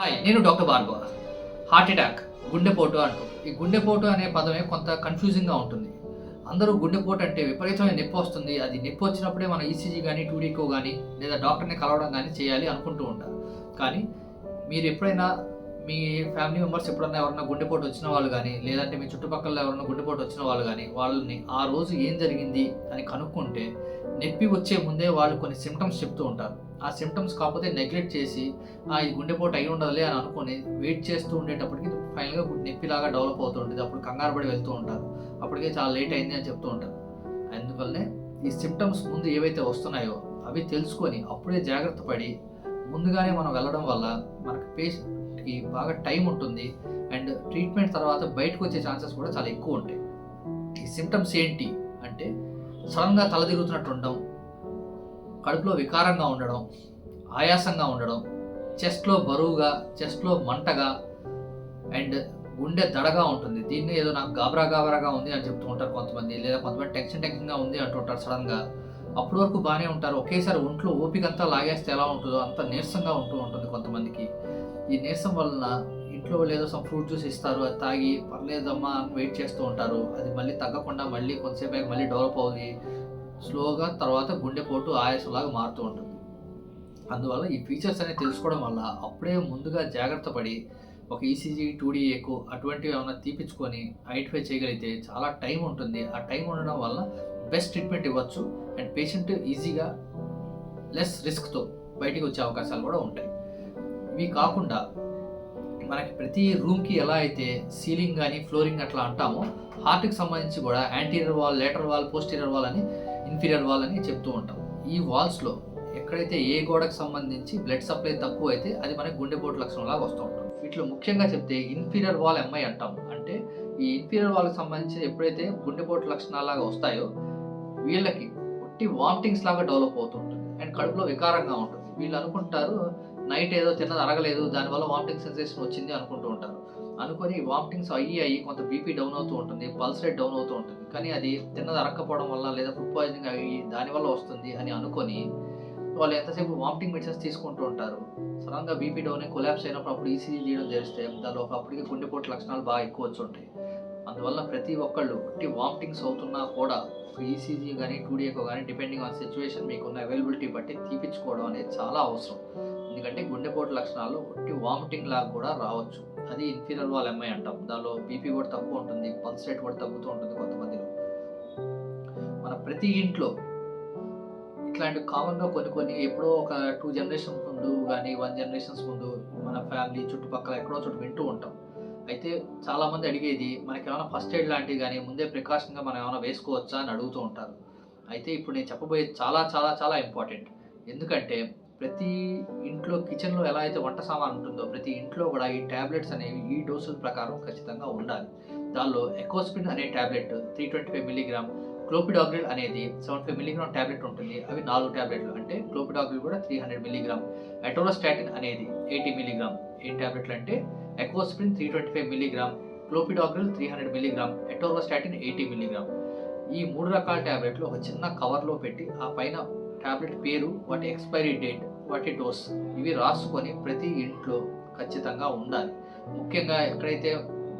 Hi నేను doctor Bhargava heart attack గుండెపోటు అంటూ. ఈ గుండెపోటు అనే పదమే కొంత కన్ఫ్యూజింగ్గా ఉంటుంది. అందరూ గుండెపోటు అంటే విపరీతమైన నొప్పి వస్తుంది. అది నొప్పి వచ్చినప్పుడే మనం ఈసీజీ కానీ టూడీకో కానీ లేదా డాక్టర్ని కలవడం కానీ చేయాలి అనుకుంటూ ఉంటారు. కానీ మీరు ఎప్పుడైనా మీ ఫ్యామిలీ మెంబర్స్ ఎప్పుడన్నా ఎవరైనా గుండెపోటు వచ్చిన వాళ్ళు కానీ లేదంటే మీ చుట్టుపక్కల ఎవరైనా గుండెపోటు వచ్చిన వాళ్ళు కానీ వాళ్ళని ఆ రోజు ఏం జరిగింది అని కనుక్కుంటే నొప్పి వచ్చే ముందే వాళ్ళు కొన్ని సిమ్టమ్స్ చెప్తూ ఉంటారు. ఆ సిమ్టమ్స్ కాకపోతే నెగ్లెక్ట్ చేసి ఆ ఈ గుండెపోటు అయి ఉండదులే అని అనుకొని వెయిట్ చేస్తూ ఉండేటప్పటికి ఫైనల్గా నొప్పిలాగా డెవలప్ అవుతూ ఉంటుంది అప్పుడు కంగారు పడి వెళ్తూ ఉంటారు. అప్పటికే చాలా లేట్ అయింది అని చెప్తూ ఉంటారు. అందువల్లనే ఈ సిమ్టమ్స్ ముందు ఏవైతే వస్తున్నాయో అవి తెలుసుకొని అప్పుడే జాగ్రత్త పడి ముందుగానే మనం వెళ్ళడం వల్ల మనకు పేషెంట్ పేషెంట్కి బాగా టైం ఉంటుంది. అండ్ ట్రీట్మెంట్ తర్వాత బయటకు వచ్చే ఛాన్సెస్ కూడా చాలా ఎక్కువ ఉంటాయి. ఈ సిమ్టమ్స్ ఏంటి? అంటే సడన్గా తల తిరుగుతున్నట్టు ఉండడం కడుపులో వికారంగా ఉండడం ఆయాసంగా ఉండడం చెస్ట్లో బరువుగా చెస్ట్లో మంటగా అండ్ గుండె దడగా ఉంటుంది. దీన్ని ఏదో నాకు గాబరా గాబరాగా ఉంది అని చెప్తూ ఉంటారు కొంతమంది. లేదా కొంతమంది టెన్షన్ టెన్షన్గా ఉంది అంటుంటారు సడన్గా. అప్పటి వరకు బాగానే ఉంటారు. ఒకేసారి ఒంట్లో ఓపిక అంతా లాగేస్తే ఎలా ఉంటుందో అంత నీరసంగా ఉంటూ ఉంటుంది కొంతమందికి. ఈ నీరసం వలన ఇంట్లో లేదో సమ్ ఫ్రూట్ జ్యూస్ ఇస్తారు అది తాగి పర్లేదమ్మా అని వెయిట్ చేస్తూ ఉంటారు. అది మళ్ళీ తగ్గకుండా మళ్ళీ కొంతసేపు మళ్ళీ డెవలప్ అవుతుంది. స్లోగా తర్వాత గుండెపోటు ఆయాసంలాగా మారుతూ ఉంటుంది. అందువల్ల ఈ ఫీచర్స్ అనేది తెలుసుకోవడం వల్ల అప్పుడే ముందుగా జాగ్రత్త పడి ఒక ఈసీజీ టూడీ ఎక్కువ అటువంటివి ఏమైనా తీపించుకొని ఐడెంటిఫై చేయగలిగితే చాలా టైం ఉంటుంది. ఆ టైం ఉండడం వల్ల బెస్ట్ ట్రీట్మెంట్ ఇవ్వచ్చు. అండ్ పేషెంట్ ఈజీగా లెస్ రిస్క్తో బయటికి వచ్చే అవకాశాలు కూడా ఉంటాయి. ఇవి కాకుండా మనకి ప్రతి రూమ్కి ఎలా అయితే సీలింగ్ కానీ ఫ్లోరింగ్ అట్లా అంటామో హార్ట్కి సంబంధించి కూడా anterior wall lateral wall posterior wall అని ఇన్ఫీరియర్ వాల్ అని చెప్తూ ఉంటాం. ఈ వాల్స్లో ఎక్కడైతే ఏ గోడకు సంబంధించి బ్లడ్ సప్లై తక్కువ అయితే అది మనకి గుండెపోటు లక్షణంలాగా వస్తూ ఉంటుంది. వీటిలో ముఖ్యంగా చెప్తే ఇన్ఫీరియర్ వాల్ ఎంఐ అంటాం. అంటే ఈ ఇన్ఫీరియర్ వాల్కి సంబంధించి ఎప్పుడైతే గుండెపోటు లక్షణాలాగా వస్తాయో వీళ్ళకి ఒట్టి వామిటింగ్స్ లాగా డెవలప్ అవుతుంటుంది అండ్ కడుపులో వికారంగా ఉంటుంది. వీళ్ళు అనుకుంటారు నైట్ ఏదో తిన్నది అరగలేదు దానివల్ల వామిటింగ్ సెన్సేషన్ వచ్చింది అనుకుంటూ ఉంటారు. అనుకొని వామిటింగ్స్ అయ్యి అయ్యి కొంత బీపీ డౌన్ అవుతూ ఉంటుంది పల్స్ రేట్ డౌన్ అవుతూ ఉంటుంది. కానీ అది తిన్నది అరక్కపోవడం వల్ల లేదా ఫుడ్ పాయిజనింగ్ అయ్యి దానివల్ల వస్తుంది అని అనుకొని వాళ్ళు ఎంతసేపు వామిటింగ్ మెడిసిన్స్ తీసుకుంటూ ఉంటారు. సడన్గా బీపీ డౌన్ కొలాబ్స్ అయినప్పుడు అప్పుడు ఈసీజీ చేయడం చేస్తే దానిలో అప్పటికి గుండెపోటు లక్షణాలు బాగా ఎక్కువ వచ్చి ఉంటాయి. అందువల్ల ప్రతి ఒక్కళ్ళు ఒట్టి వామిటింగ్స్ అవుతున్నా కూడా ఈసీజీ కానీ టూడీఏకో కానీ డిపెండింగ్ ఆన్ సిచ్యువేషన్ మీకున్న అవైలబిలిటీ బట్టి తీపించుకోవడం అనేది చాలా అవసరం. ఎందుకంటే గుండెపోటు లక్షణాలు ఒట్టి వామిటింగ్ లాగా కూడా రావచ్చు. అది ఇన్ఫీరియర్ వాల్ ఎంఐ అంటాం. దానిలో బీపీ కూడా తక్కువ ఉంటుంది పల్స్ రేట్ కూడా తగ్గుతూ ఉంటుంది కొంతమందిలో. మన ప్రతి ఇంట్లో ఇట్లాంటి కామన్గా కొన్ని కొన్ని ఎప్పుడో ఒక టూ జనరేషన్స్ ముందు కానీ వన్ జనరేషన్స్ ముందు మన ఫ్యామిలీ చుట్టుపక్కల ఎక్కడో చోటు వింటూ ఉంటాం. అయితే చాలామంది అడిగేది మనకి ఏమైనా ఫస్ట్ ఎయిడ్ లాంటివి కానీ ముందే ప్రికాషన్గా మనం ఏమైనా వేసుకోవచ్చా? అని అడుగుతూ ఉంటారు. అయితే ఇప్పుడు నేను చెప్పబోయేది చాలా చాలా చాలా ఇంపార్టెంట్. ఎందుకంటే ప్రతి ఇంట్లో కిచెన్లో ఎలా అయితే వంట సామాన్ ఉంటుందో ప్రతి ఇంట్లో కూడా ఈ ట్యాబ్లెట్స్ అనేవి ఈ డోసుల ప్రకారం ఖచ్చితంగా ఉండాలి. దానిలో ఎకోస్పిన్ అనే tablet three twenty five milligram clopidogrel అనేది సెవెన్ ఫైవ్ మిల్లీగ్రామ్ ట్యాబ్లెట్ ఉంటుంది. అవి నాలుగు ట్యాబ్లెట్లు అంటే క్లోపిడాగ్రిల్ కూడా త్రీ హండ్రెడ్ మిల్లీగ్రామ్ ఎటోరోస్టాటిన్ అనేది ఎయిటీ మిల్లీగ్రామ్. ఏ ట్యాబ్లెట్లు అంటే Ecosprin three twenty five milligram clopidogrel three hundred milligram atorvastatin eighty milligram. ఈ మూడు రకాల ట్యాబ్లెట్లు ఒక చిన్న కవర్లో పెట్టి ఆ పైన ట్యాబ్లెట్ పేరు వాటి ఎక్స్పైరీ డేట్ వాటి డోస్ ఇవి రాసుకొని ప్రతి ఇంట్లో ఖచ్చితంగా ఉండాలి. ముఖ్యంగా ఎక్కడైతే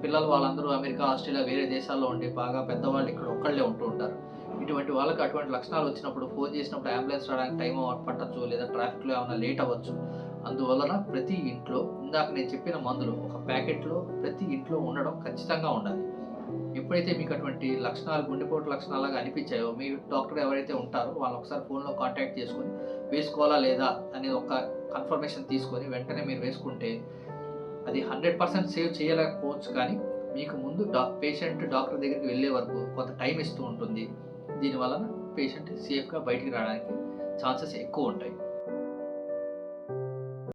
పిల్లలు వాళ్ళందరూ అమెరికా ఆస్ట్రేలియా వేరే దేశాల్లో ఉండి బాగా పెద్దవాళ్ళు ఇక్కడ ఒక్కళ్ళే ఉంటూ ఉంటారు. ఇటువంటి వాళ్ళకి అటువంటి లక్షణాలు వచ్చినప్పుడు ఫోన్ చేసినప్పుడు అంబులెన్స్ రావడానికి టైం పట్టచ్చు లేదా ట్రాఫిక్లో ఏమైనా లేట్ అవ్వచ్చు. అందువలన ప్రతి ఇంట్లో ఇందాక నేను చెప్పిన మందులు ఒక ప్యాకెట్లో ప్రతి ఇంట్లో ఉండడం ఖచ్చితంగా ఉండాలి. ఎప్పుడైతే మీకు అటువంటి లక్షణాలు గుండెపోటు లక్షణాలుగా అనిపించాయో మీ డాక్టర్ ఎవరైతే ఉంటారో వాళ్ళు ఒకసారి ఫోన్లో కాంటాక్ట్ చేసుకొని వేసుకోవాలా లేదా అనేది ఒక కన్ఫర్మేషన్ తీసుకొని వెంటనే మీరు వేసుకుంటే అది హండ్రెడ్ పర్సెంట్ సేవ్ చేయలేకపోవచ్చు. కానీ మీకు ముందు డా పేషెంట్ డాక్టర్ దగ్గరికి వెళ్ళే వరకు కొంత టైం ఇస్తూ ఉంటుంది. దీనివలన పేషెంట్ సేఫ్గా బయటికి రావడానికి ఛాన్సెస్ ఎక్కువ ఉంటాయి.